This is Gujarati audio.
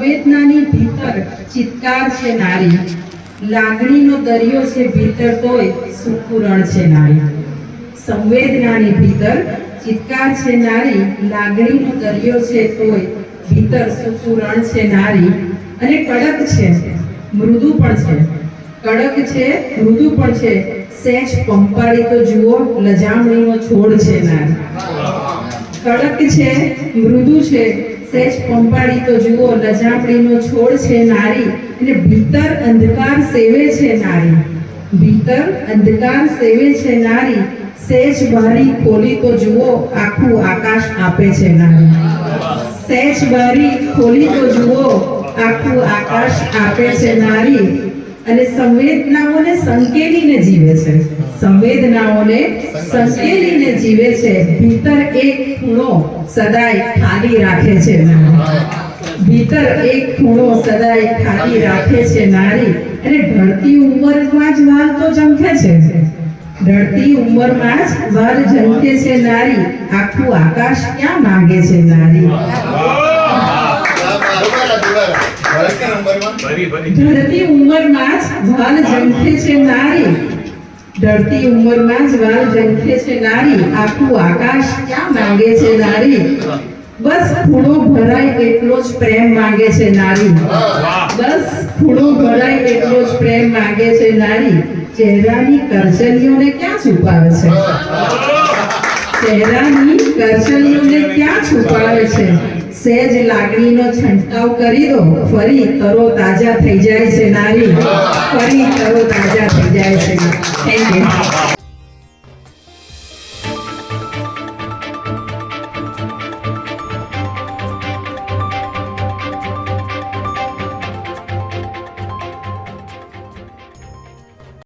સંવેદનાની ભીતર ચિત્કાર છે નારી. લાગણીનો દરિયો છે ભીતર તોય સુકુરણ છે નારી. સંવેદનાની ભીતર ચિત્કાર છે નારી, લાગણીનો દરિયો છે તોય ભીતર સુકુરણ છે નારી. અને કડક છે, મૃદુ પણ છે. કડક છે, મૃદુ પણ છે. સહેજ પંપાળી તો જુઓ, લજામણીનો છોડ છે નારી. કડક છે, મૃદુ છે સહેજ પંપાડી તો જુઓ, લજામણીનો છોડ છે નારી, અને ભીતર અંધકાર સેવે છે નારી. ભીતર અંધકાર સેવે છે નારી, સેજ બારી ખોલી તો જુઓ, આખું આકાશ આપે છે નારી. સેજ બારી ખોલી તો જુઓ, આખું આકાશ આપે છે નારી. અને સંવેદનાઓને સંકેલીને જીવે છે. સંવેદનાઓને સંકેલીને જીવે છે. ભીતર એક ખૂણો સદાય ખાલી રાખે છે. ભીતર એક ખૂણો સદાય ખાલી રાખે છે નારી. અને ઢળતી ઉંમરમાં જ વાલ તો ઝંખે છે. ઢળતી ઉંમરમાં જ વાલ ઝંખે છે નારી. આખું આકાશ ક્યાં માંગે છે નારી? ઢળતી ઉંમરમાં જ વાલ જંખે છે નારી. ઢળતી ઉંમરમાં જ વાલ જંખે છે નારી. આખું આકાશ ક્યાં માંગે છે નારી? બસ થોડો ભરાય એટલો જ પ્રેમ માંગે છે નારી. બસ થોડો ભરાય એટલો જ પ્રેમ માંગે છે નારી. ચહેરાની કરચલીઓને ક્યાં છુપાવે છે? ચહેરાની કરચલીઓને ક્યાં છુપાવે છે? સહેજ લાગણીનો છંટકાવ કરી દો. ફરી તરો તાજા થઈ જાય છે નારી. ફરી તરો તાજા થઈ જાય છે થેન્ક યુ